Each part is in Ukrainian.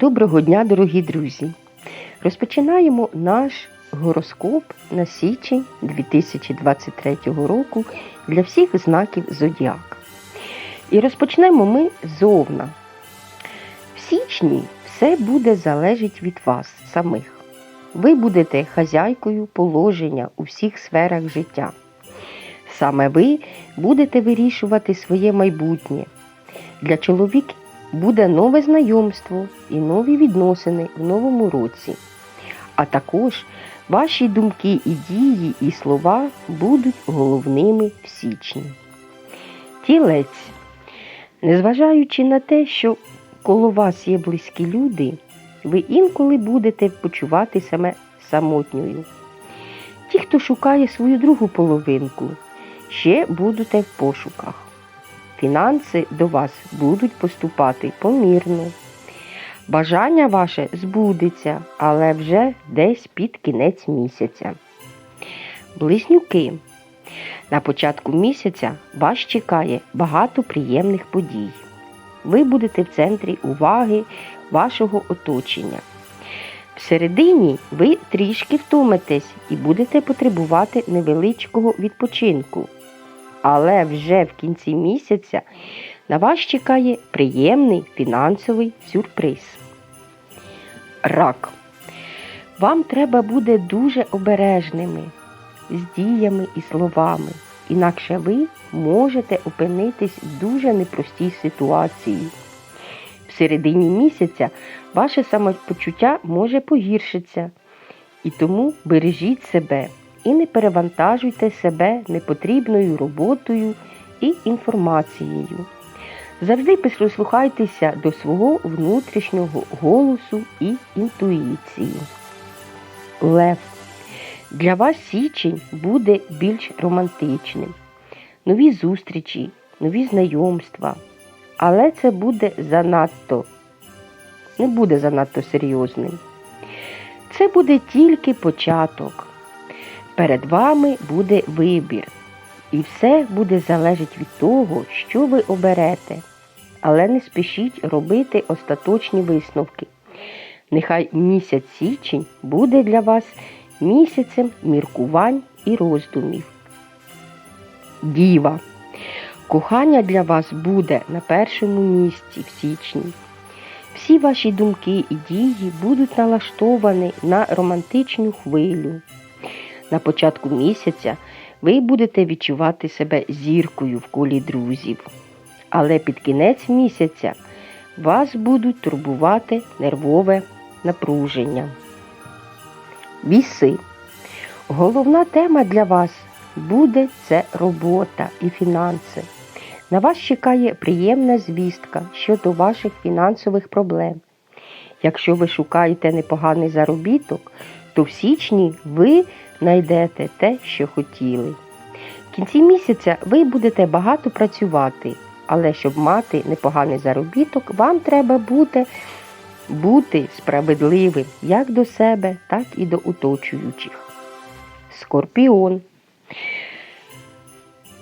Доброго дня, дорогі друзі! Розпочинаємо наш гороскоп на січень 2023 року для всіх знаків Зодіака. І розпочнемо ми з. В січні все буде залежить від вас самих. Ви будете хазяйкою положення у всіх сферах життя. Саме ви будете вирішувати своє майбутнє. Для чоловіків буде нове знайомство і нові відносини в новому році. А також ваші думки і дії і слова будуть головними в січні. Тілець. Незважаючи на те, що коло вас є близькі люди, ви інколи будете почувати себе самотньою. Ті, хто шукає свою другу половинку, ще будете в пошуках. Фінанси до вас будуть поступати помірно. Бажання ваше збудеться, але вже десь під кінець місяця. Близнюки. На початку місяця вас чекає багато приємних подій. Ви будете в центрі уваги вашого оточення. Всередині ви трішки втомитесь і будете потребувати невеличкого відпочинку. Але вже в кінці місяця на вас чекає приємний фінансовий сюрприз. Рак. Вам треба буде дуже обережними з діями і словами, інакше ви можете опинитись в дуже непростій ситуації. В середині місяця ваше самопочуття може погіршитися, і тому бережіть себе і не перевантажуйте себе непотрібною роботою і інформацією. Завжди прислухайтеся до свого внутрішнього голосу і інтуїції. Лев. Для вас січень буде більш романтичним. Нові зустрічі, нові знайомства. Але це буде занадто, не буде занадто серйозним. Це буде тільки початок. Перед вами буде вибір, і все буде залежати від того, що ви оберете. Але не спішіть робити остаточні висновки. Нехай місяць січень буде для вас місяцем міркувань і роздумів. Діва. Кохання для вас буде на першому місці в січні. Всі ваші думки і дії будуть налаштовані на романтичну хвилю. На початку місяця ви будете відчувати себе зіркою в колі друзів. Але під кінець місяця вас будуть турбувати нервове напруження. Віси. Головна тема для вас буде це робота і фінанси. На вас чекає приємна звістка щодо ваших фінансових проблем. Якщо ви шукаєте непоганий заробіток, то в січні ви знайдете те, що хотіли. В кінці місяця ви будете багато працювати, але щоб мати непоганий заробіток, вам треба буде бути справедливим як до себе, так і до оточуючих. Скорпіон.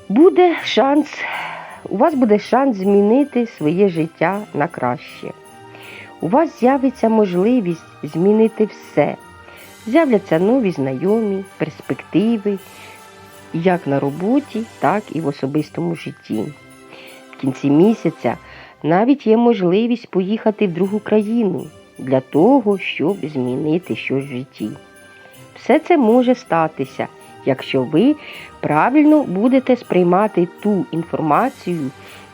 Буде шанс, у вас буде шанс змінити своє життя на краще. У вас з'явиться можливість змінити все. З'являться нові знайомі, перспективи, як на роботі, так і в особистому житті. В кінці місяця навіть є можливість поїхати в другу країну для того, щоб змінити щось в житті. Все це може статися, якщо ви правильно будете сприймати ту інформацію,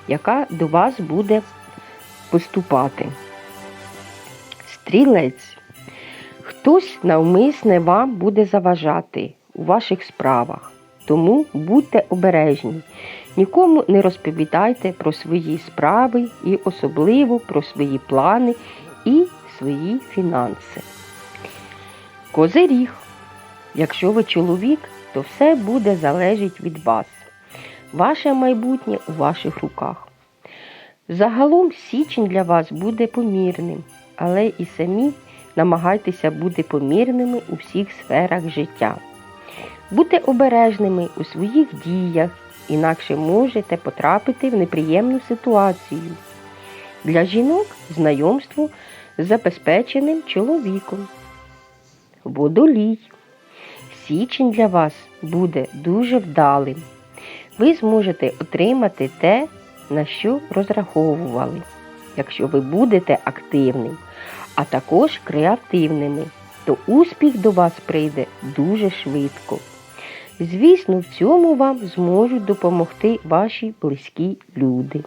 яка до вас буде поступати. Стрілець. Хтось навмисне вам буде заважати у ваших справах, тому будьте обережні. Нікому не розповідайте про свої справи і особливо про свої плани і свої фінанси. Козиріг. Якщо ви чоловік, то все буде залежить від вас. Ваше майбутнє у ваших руках. Загалом січень для вас буде помірним, але і самі намагайтеся бути помірними у всіх сферах життя. Будьте обережними у своїх діях, інакше можете потрапити в неприємну ситуацію. Для жінок знайомство забезпеченим чоловіком. Водолій. Січень для вас буде дуже вдалим. Ви зможете отримати те, на що розраховували, якщо ви будете активним, а також креативними, то успіх до вас прийде дуже швидко. Звісно, в цьому вам зможуть допомогти ваші близькі люди.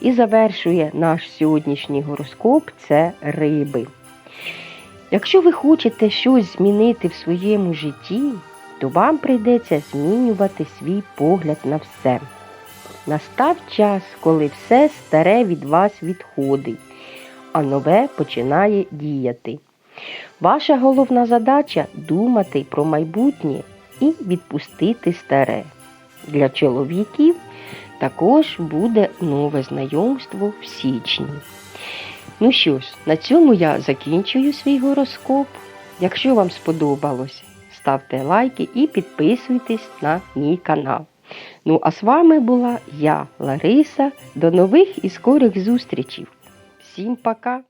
І завершує наш сьогоднішній гороскоп це риби. Якщо ви хочете щось змінити в своєму житті, то вам прийдеться змінювати свій погляд на все. Настав час, коли все старе від вас відходить, а нове починає діяти. Ваша головна задача думати про майбутнє і відпустити старе. Для чоловіків також буде нове знайомство в січні. Ну що ж, на цьому я закінчую свій гороскоп. Якщо вам сподобалось, ставте лайки і підписуйтесь на мій канал. Ну а з вами була я, Лариса. До нових і скорих зустрічей. Всім пока!